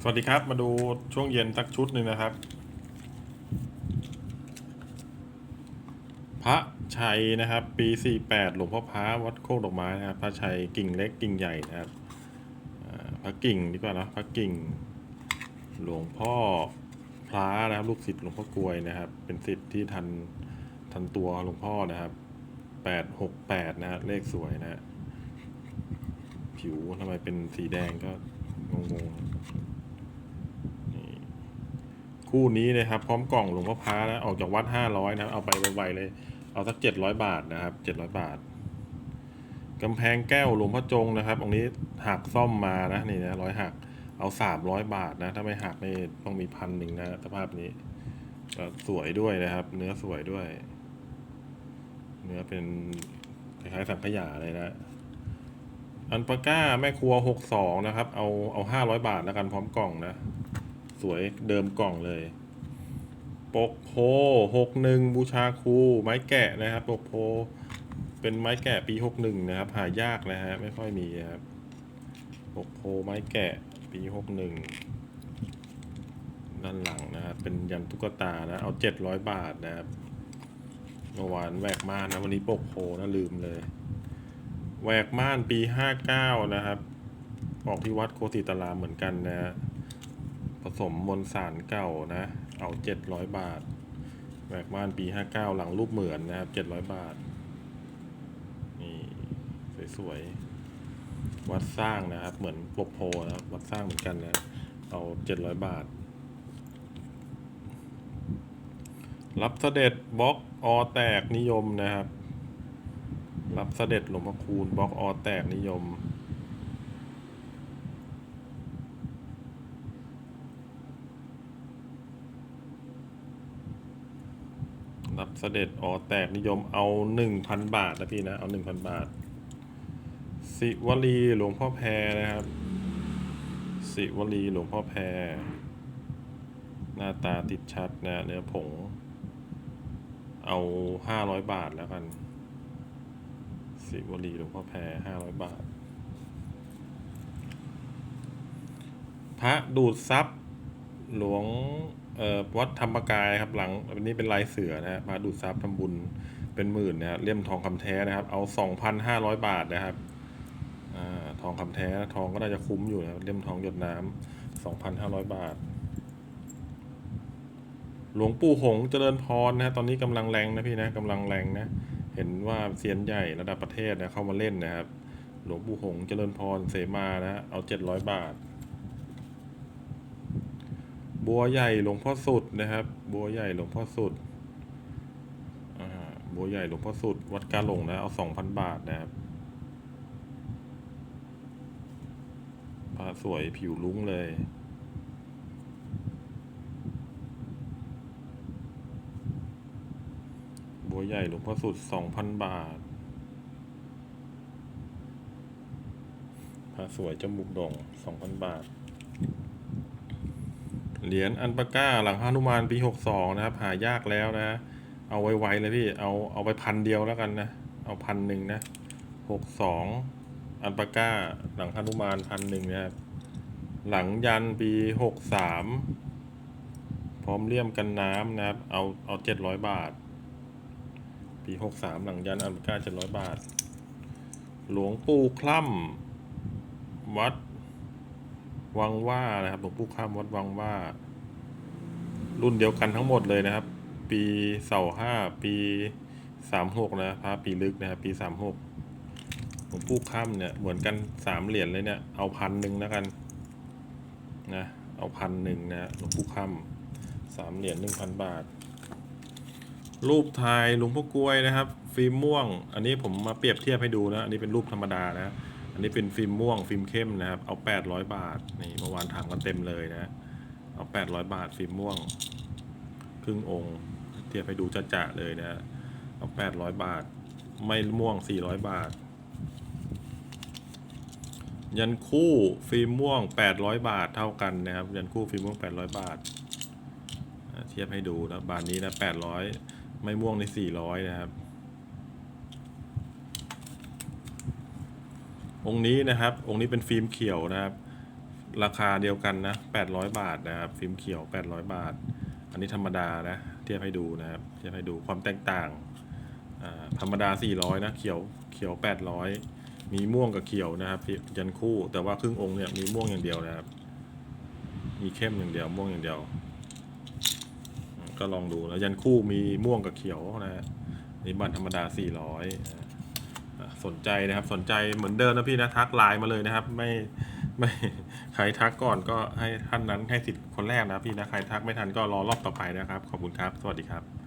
สวัสดีครับ มาดูช่วงเย็นสักชุดหนึ่งนะครับ พระชัยนะครับ ปี48หลวงพ่อพระวัดโคกดอกไม้นะครับพระชัยกิ่งเล็กกิ่งใหญ่นะครับพระกิ่งดีกว่านะพระกิ่ง หลวงพ่อพระนะครับลูกศิษย์หลวงพ่อกลวยนะครับ เป็นศิษย์ที่ทันทันตัวหลวงพ่อนะครับ868นะฮะเลขสวยนะฮะผิวทำไมเป็นสีแดงก็งงๆ คู่นี้นะครับ พร้อมกล่องหลวงพ่อพระนะออกจากวัด500นะครับเอาไปไวๆเลย เอาสัก700บาทนะครับ700บาทกำแพงแก้วหลวงพ่อจงนะครับองนี้หักซ่อมมานะนี่นะร้อยหักเอาสามร้อยบาทนะ ถ้าไม่หักนี่ต้องมีพันหนึ่งนะสภาพนี้ก็สวยด้วยนะครับ เนื้อสวยด้วย เนื้อเป็นคล้ายๆสังขยาเลยนะอันปาก้าแม่ครัวหกสองนะครับ เอาเอาห้าร้อยบาทแล้วกันพร้อมกล่องนะ สวยเดิมกล่องเลยปกโพหกหนึ่งบูชาครูไม้แกะนะครับปกโพ เป็นไม้แกะปีหกหนึ่งนะครับ หายากนะฮะไม่ค่อยมีครับปกโพไม้แกะปีหกหนึ่งด้านหลังนะครับเป็นยันตุ๊กตานะ เอาเจ็ดร้อยบาทนะครับเมื่อวานแหวกม่านนะวันนี้ปกโพนะลืมเลยแหวกม่านปีห้าเก้านะครับ ออกที่วัดโคติตารามเหมือนกันนะฮะ สมมวลสารเก่านะ เอาเจ็ดร้อยบาทแหวกม่านปีห้าเก้าหลังรูปเหมือนนะครับเจ็ดร้อยบาท นี่ สวยๆ วัดสร้างนะครับ เหมือนปกโพนะครับ วัดสร้างเหมือนกันนะ เอาเจ็ดร้อยบาท รับเสด็จบล็อกอแตกนิยมนะครับ รับเสด็จหลวงพ่อคูณบล็อกอแตกนิยม รับ เสด็จออแตกนิยมเอาหนึ่งพันบาทนะพี่นะ เอาหนึ่งพันบาท สิวลีหลวงพ่อแพรนะครับ สิวลีหลวงพ่อแพร หน้าตาติดชัดนะเนื้อผง เอาห้าร้อยบาทแล้วกัน สิวลีหลวงพ่อแพรห้าร้อยบาท พระดูดซับหลวง วัดธรรมกายครับหลังอันนี้เป็นลายเสือนะฮะพระดูดซับทำบุญเป็นหมื่นนะฮะเลี่ยมทองคำแท้นะครับ เอาสองพันห้าร้อยบาทนะครับอทองคำแท้ทองก็น่าจะคุ้มอยู่นะเลี่ยมทองหยดน้ำสองพันห้าร้อยบาท หลวงปู่หงเจริญพรนะฮะตอนนี้กำลังแรงนะพี่นะกำลังแรงนะเห็นว่าเซียนใหญ่ระดับประเทศนะเข้ามาเล่นนะครับ หลวงปู่หงเจริญพรเสมานะฮะเอาเจ็ดร้อยบาท บัวใหญ่หลวงพ่อสุดนะครับ บัวใหญ่หลวงพ่อสุดบัวใหญ่หลวงพ่อสุด วัดกาหลงนะเอาสองพันบาทนะครับพระสวยผิวลุ้งเลยบัวใหญ่หลวงพ่อสุดสองพันบาทพระสวยจมูกโด่งสองพันบาท เหรียญอันปาก้าหลังฮานุมานปีหกสองนะครับ หายากแล้วนะ เอาไวๆเลยพี่เอาเอาไปพันเดียวแล้วกันนะ เอาพันหนึ่งนะหกสองอันปาก้าหลังฮานุมานพันหนึ่งนะครับ หลังยันปีหกสามพร้อมเลี่ยมกันน้ำนะครับ เอาเอาเจ็ดร้อยบาท ปีหกสามหลังยันอันปาก้าเจ็ดร้อยบาท หลวงปู่คล่ำวัด วังว่านะครับหลวงปู่ข้ามวัดวังว่า รุ่นเดียวกันทั้งหมดเลยนะครับ ปีเสาห้าปีสามหกนะพระปีลึกนะครับปีสามหกหลวงปู่ข้ามเนี่ยเหมือนกันสามเหรียญเลยเนี่ยเอาพันหนึ่งแล้วกันนะเอาพันหนึ่งนะหลวงปู่ข้ามสามเหรียญหนึ่งพันบาท รูปถ่ายหลวงพ่อกลวยนะครับ ฟิล์มม่วง อันนี้ผมมาเปรียบเทียบให้ดูนะอันนี้เป็นรูปธรรมดานะ อันนี้เป็นฟิล์มม่วงฟิล์มเข้มนะครับ เอา 800 บาท นี่เมื่อวานถามกันเต็มเลยนะ เอา 800 บาทฟิล์มม่วง ครึ่งองค์ เทียบให้ดูจะๆเลยนะเอา 800 บาท ไม่ม่วง 400 บาท ยันคู่ฟิล์มม่วง 800 บาทเท่ากันนะครับ ยันคู่ฟิล์มม่วง 800 บาทอ่าเทียบให้ดูนะบานนี้นะ 800 ไม่ม่วงใน400 นะครับ องค์นี้นะครับ องค์นี้เป็นฟิล์มเขียวนะครับ ราคาเดียวกันนะแปดร้อยบาทนะครับ ฟิล์มเขียวแปดร้อยบาท อันนี้ธรรมดานะ เทียบให้ดูนะครับ เทียบให้ดูความแตกต่างอ่าธรรมดาสี่ร้อยนะ เขียว เขียวแปดร้อยมีม่วงกับเขียวนะครับ ยันคู่ แต่ว่าครึ่งองค์เนี่ยมีม่วงอย่างเดียวนะครับ มีเข้มอย่างเดียว ม่วงอย่างเดียว ก็ลองดูแล้วยันคู่มีม่วงกับเขียวนะฮะนี่บัตรธรรมดาสี่ร้อย สนใจนะครับ สนใจเหมือนเดิมนะพี่นะทักไลน์มาเลยนะครับ ไม่ไม่ใครทักก่อนก็ให้ท่านนั้นให้สิทธิ์คนแรกนะพี่นะใครทักไม่ทันก็รอรอบต่อไปนะครับ ขอบคุณครับ สวัสดีครับ